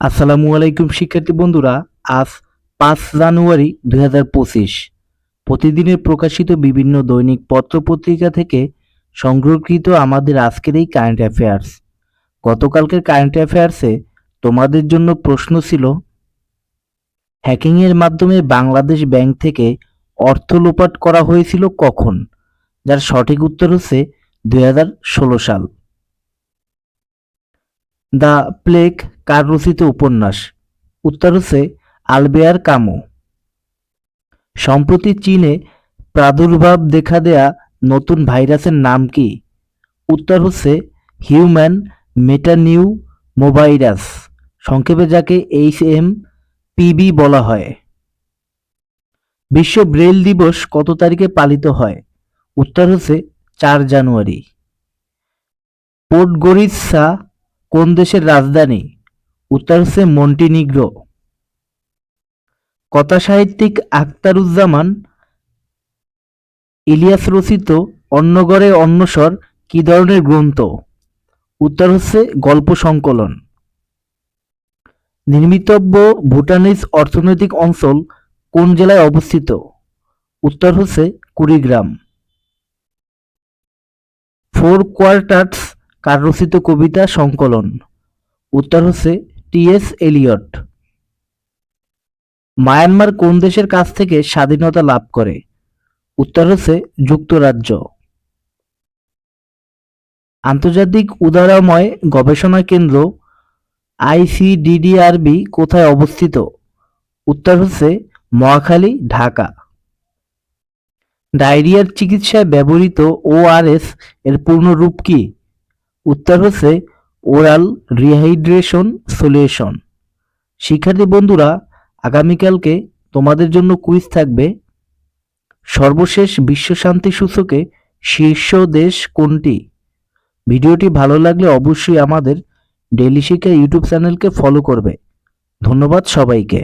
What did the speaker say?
আসসালামু আলাইকুম, শিক্ষার্থী বন্ধুরা। আজ পাঁচ জানুয়ারি দুই হাজার পঁচিশ। প্রতিদিনের প্রকাশিত বিভিন্ন দৈনিক পত্রপত্রিকা থেকে সংগ্রহকৃত আমাদের আজকের এই কারেন্ট অ্যাফেয়ার্স গতকালকের কারেন্ট অ্যাফেয়ার্সে তোমাদের জন্য প্রশ্ন ছিল হ্যাকিংয়ের মাধ্যমে বাংলাদেশ ব্যাংক থেকে অর্থ লোপাট করা হয়েছিল কখন? যার সঠিক উত্তর হচ্ছে দুই হাজার ষোলো সাল। দ্য প্লেগ কার রচিত উপন্যাস। উত্তর হচ্ছে আলবেয়ার কামো। সম্প্রতি চীনে প্রাদুর্ভাব দেখা দেয়া নতুন ভাইরাসের নাম কি? উত্তর হচ্ছে হিউম্যান মেটানিউ মোভাইরাস সংক্ষেপে যাকে এইচ এম পিবি বলা হয়। বিশ্ব ব্রেল দিবস কত তারিখে পালিত হয়? উত্তর হচ্ছে চার জানুয়ারি। পোর্টগোরিৎসা কোন দেশের রাজধানী? উত্তর হচ্ছে মন্টিনিগ্রো। কথা সাহিত্যিক আখতারুজ্জামান, ইলিয়াস রচিত অন্নগড়ে অন্নস্বর কি ধরনের গ্রন্থ? উত্তর হচ্ছে গল্প সংকলন। নির্মিতব্য ভুটানিজ অর্থনৈতিক অঞ্চল কোন জেলায় অবস্থিত? উত্তর হচ্ছে কুড়িগ্রাম। ফোর কোয়ার্টার্স কার রচিত কবিতা সংকলন। উত্তর হচ্ছে টিএস এলিয়ট। মায়ানমার কোন দেশের কাছ থেকে স্বাধীনতা লাভ করে? উত্তর হচ্ছে যুক্তরাজ্য। আন্তর্জাতিক উদারময় গবেষণা কেন্দ্র আইসিডিডিআরবি কোথায় অবস্থিত? উত্তর হচ্ছে মহাখালী, ঢাকা। ডায়রিয়ার চিকিৎসায় ব্যবহৃত ওআরএস এর পূর্ণ রূপ কি? উত্তর হচ্ছে ওরাল রিহাইড্রেশন সলিউশন শিক্ষার্থী বন্ধুরা, আগামীকালকে তোমাদের জন্য কুইজ থাকবে। সর্বশেষ বিশ্ব শান্তি সূচকে শীর্ষ দেশ কোনটি? ভিডিওটি ভালো লাগলে অবশ্যই আমাদের ডেলি শিক্ষা ইউটিউব চ্যানেলকে ফলো করবে। ধন্যবাদ সবাইকে।